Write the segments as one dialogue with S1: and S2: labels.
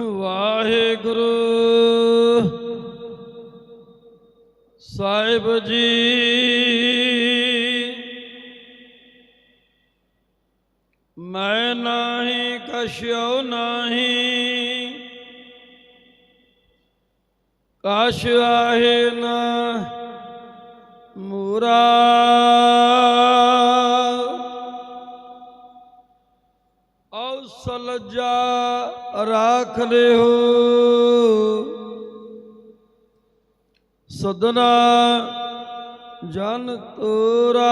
S1: ਵਾਹਿਗੁਰੂ। ਸਾਹਿਬ ਜੀ। ਮੈਂ ਨਾਹੀ ਕਸ਼ਿਓ ਨਾਹੀ। ਕਾਸ਼ ਆਹੇ ਨਾ ਮੂਰਾ। ਰਾਖ ਲਿਓ ਸਦਨਾ ਜਨ ਤੋਰਾ।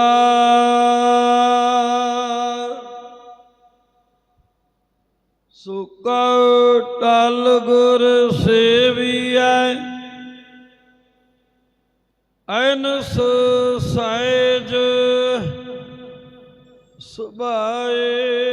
S1: ਸੁਕਾ ਟਲ ਗੁਰ ਸੇਵੀਐ। ਐਨਸ ਸਾਇਜ ਸੁਭਾਏ।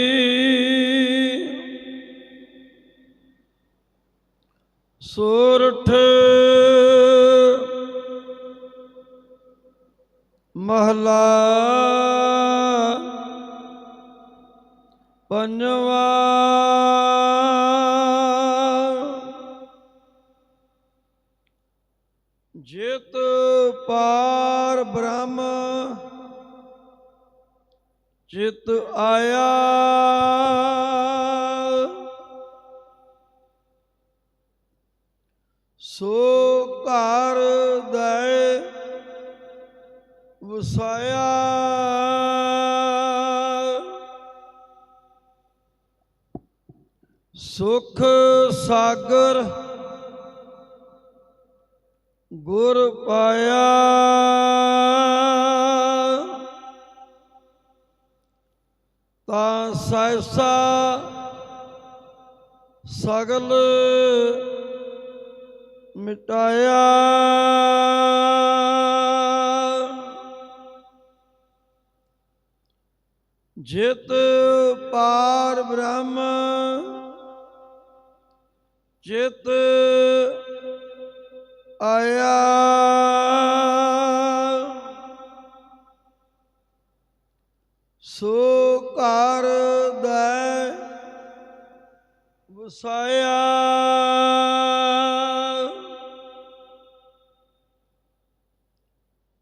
S1: ਮਹਲਾ ਪੰਜਵਾ ਜਿਤ ਪਾਰ ਬ੍ਰਹਮ ਚਿਤ ਆਇਆ ਵਸਾਇਆ ਸੁਖ ਸਾਗਰ ਗੁਰ ਪਾਇਆ। ਤਾਂ ਸੈਸਾ ਸਗਲ ਮਿਟਾਇਆ। ਜਿਤ ਪਾਰ ਬ੍ਰਹਮ ਜਿਤ ਆਇਆ। ਸੋ ਘਰ ਦੈ ਵਸਾਇਆ।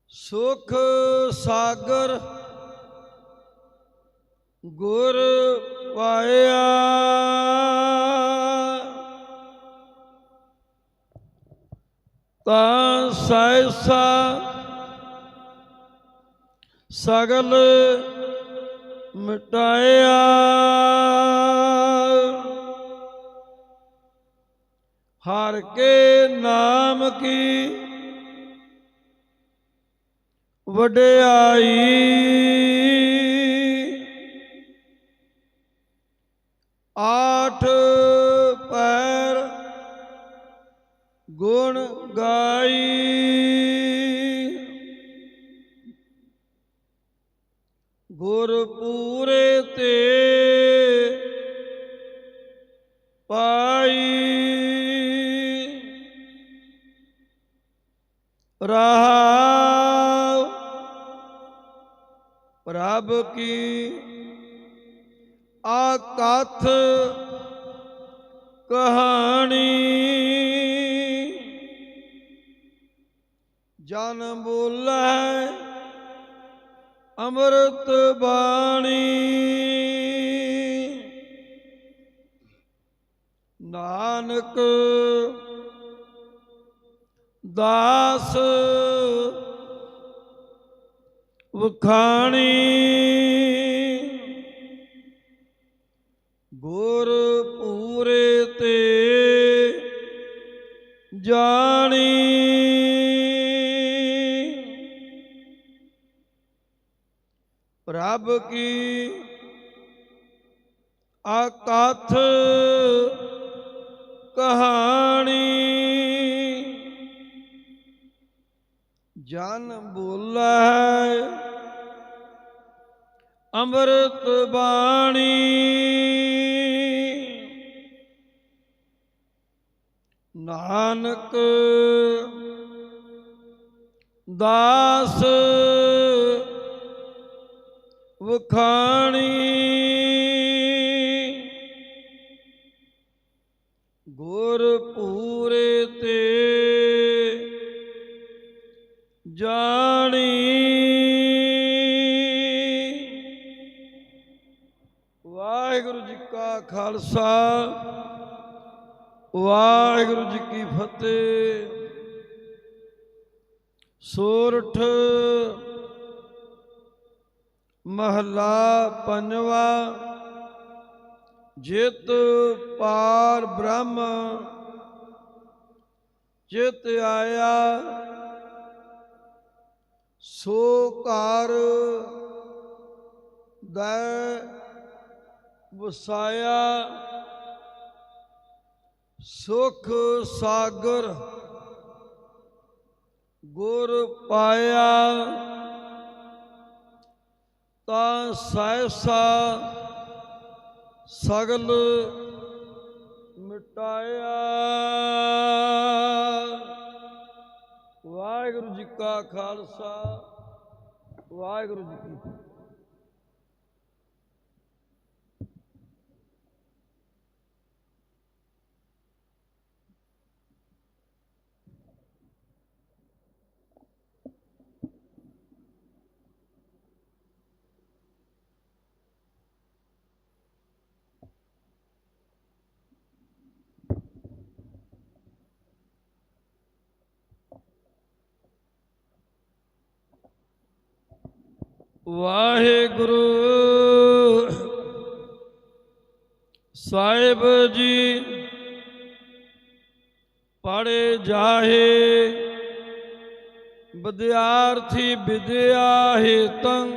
S1: ਸੁਖ ਸਾਗਰ ਗੁਰ ਪਾਇਆ। ਤਾਂ ਸੈਸਾ ਸਗਲ ਮਿਟਾਇਆ। ਹਰ ਕੇ ਨਾਮ ਕੀ ਵਡਿਆਈ। ਗਾਈ। ਗੁਰ ਪੂਰੇ ਤੇ ਪਾਈ। ਰਹਾਉ ਪ੍ਰਭ ਕੀ ਆਕਥ ਜਨ ਬੋਲੇ ਅੰਮ੍ਰਿਤ ਬਾਣੀ। ਨਾਨਕ ਦਾਸ ਵਖਾਣੀ ਗੁਰ ਪੂਰੇ ਤੇ ਜਾ ਪ੍ਰਭ ਕੀ ਅਕਥ ਕਹਾਣੀ ਜਨ ਬੋਲੇ ਅੰਮ੍ਰਿਤ ਬਾਣੀ ਨਾਨਕ ਦਾਸ ਵਖਾਣੀ। ਗੁਰ ਪੂਰੇ ਤੇ ਜਾਣੀ। ਵਾਹਿਗੁਰੂ ਜੀ ਕਾ ਖਾਲਸਾ ਵਾਹਿਗੁਰੂ ਜੀ ਕੀ ਫਤਿਹ। ਸੋਰਠ ਮਹਲਾ ਪੰਜਵਾ, ਜਿਤ ਪਾਰ ਬ੍ਰਹਮ ਚਿਤ ਆਇਆ ਸੋ ਘਰ ਦੈ ਵਸਾਇਆ, ਸੁਖ ਸਾਗਰ ਗੁਰ ਪਾਇਆ। ਤਾਂ ਸਹਿਸਾ ਸਗਲ ਮਿਟਾਇਆ। ਵਾਹਿਗੁਰੂ ਜੀ ਕਾ ਖਾਲਸਾ ਵਾਹਿਗੁਰੂ ਜੀ ਕੀ ਵਾਹਿਗੁਰੂ। ਸਾਹਿਬ ਜੀ ਪੜੇ ਜਾਹੇ, ਵਿਦਿਆਰਥੀ ਵਿਦਿਆ ਹੇਤੰ,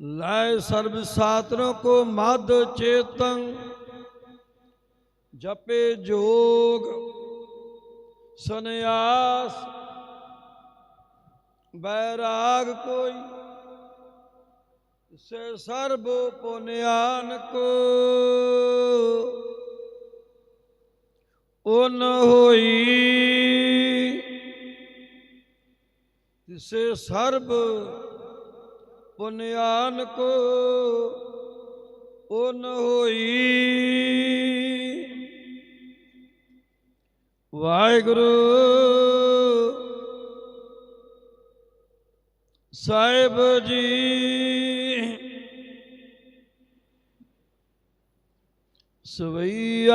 S1: ਲੈ ਸਰਬ ਸਾਤਰੋਂ ਕੋ ਮਦ ਚੇਤੰ, ਜਪੇ ਜੋਗ, ਸੰਨਿਆਸ ਬੈਰਾਗ ਕੋਈ ਸੇ ਸਰਬ ਪੁਨਿਆਨ ਕੋ ਉਨ ਹੋਈ ਤਿਸੇ ਸਰਬ ਪੁਨਿਆਨ ਕੋ ਉਨ ਹੋਈ, ਵਾਹਿਗੁਰੂ। ਸਾਹਿਬ ਜੀ। ਸਵਈਆ।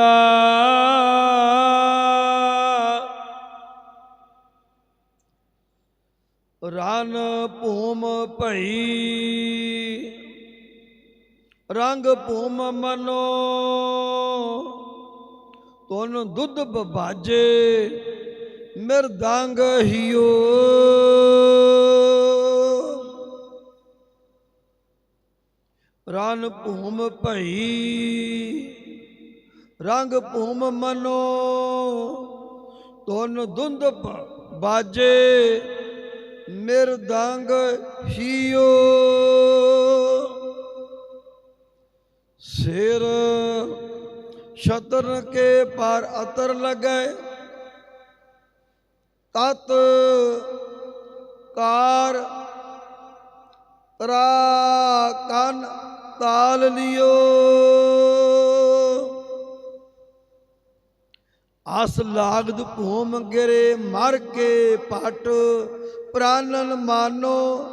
S1: ਰਨ ਭੂਮ ਭਈ। ਰੰਗ ਭੂਮ ਮਨੋ। ਤੁਨ ਦੁੱਧ ਬਬਾਜੇ ਮਿਰਦੰਗ ਹਿਓ। ਰਨ ਭੂਮ ਭਈ, ਰੰਗ ਭੂਮ ਮਨੋ ਤੁਨ ਦੁੰਦ ਬਾਜੇ ਮਿਰਦੰਗ ਹਿਓ। ਸਿਰ ਸ਼ਤਰ ਕੇ ਪਰ ਅਤਰ ਲਗੈ, ਤਤ ਕਾਰ ਤਰਾ ਕਨ ਤਾਲ ਲਿਓ। ਆਸ ਲਾਗਦ ਭੂਮ ਗਿਰੇ, ਮਰ ਕੇ ਪਟ। ਪ੍ਰਾਨਨ ਮਾਨੋ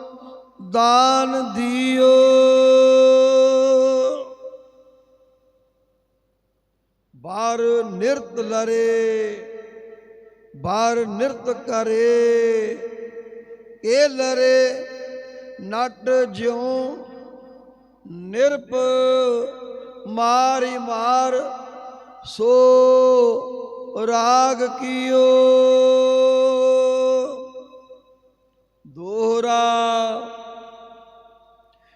S1: ਦਾਨ ਦਿਓ। ਬਾਰ ਨਿਰਤ ਲਰੇ, ਬਾਰ ਨਿਰਤ ਕਰੇ। ਇਹ ਲਰੇ, ਨਟ ਜਿਉ ਨਿਰਪ ਮਾਰੀ ਮਾਰ ਸੋ ਰਾਗ ਕੀਓ। ਦੋਹਰਾ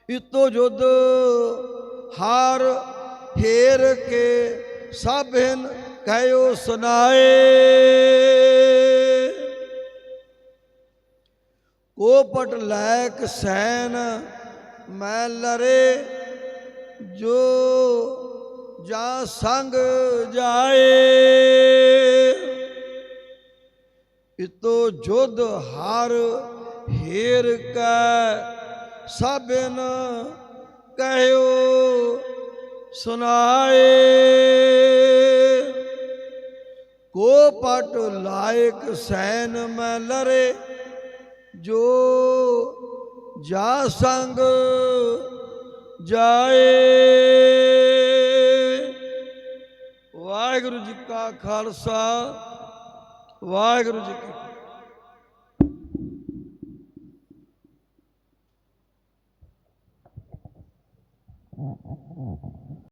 S1: ਇਤੋ ਜੁਦ ਹਾਰ ਹੇਰ ਕੇ ਸਭਨ ਕਹਿਓ ਸੁਨਾਏ। ਕੋਪਟ ਲੈਕ ਸੈਨ ਮੈਂ ਲਰੇ ਜੋ ਜਾ ਸੰਗ ਜਾਏ। ਇਤੋ ਜੁਧ ਹਾਰ ਹੀਰ ਕੈ ਸਭਨ ਕਹਿਓ ਸੁਨਾਏ। ਕੋ ਪਟ ਲਾਇਕ ਸੈਨ ਮੈਂ ਲਰੇ ਜੋ ਜਾ ਸੰਗ ਜਾਏ। ਵਾਹਿਗੁਰੂ ਜੀ ਕਾ ਖਾਲਸਾ ਵਾਹਿਗੁਰੂ ਜੀ ਕੀ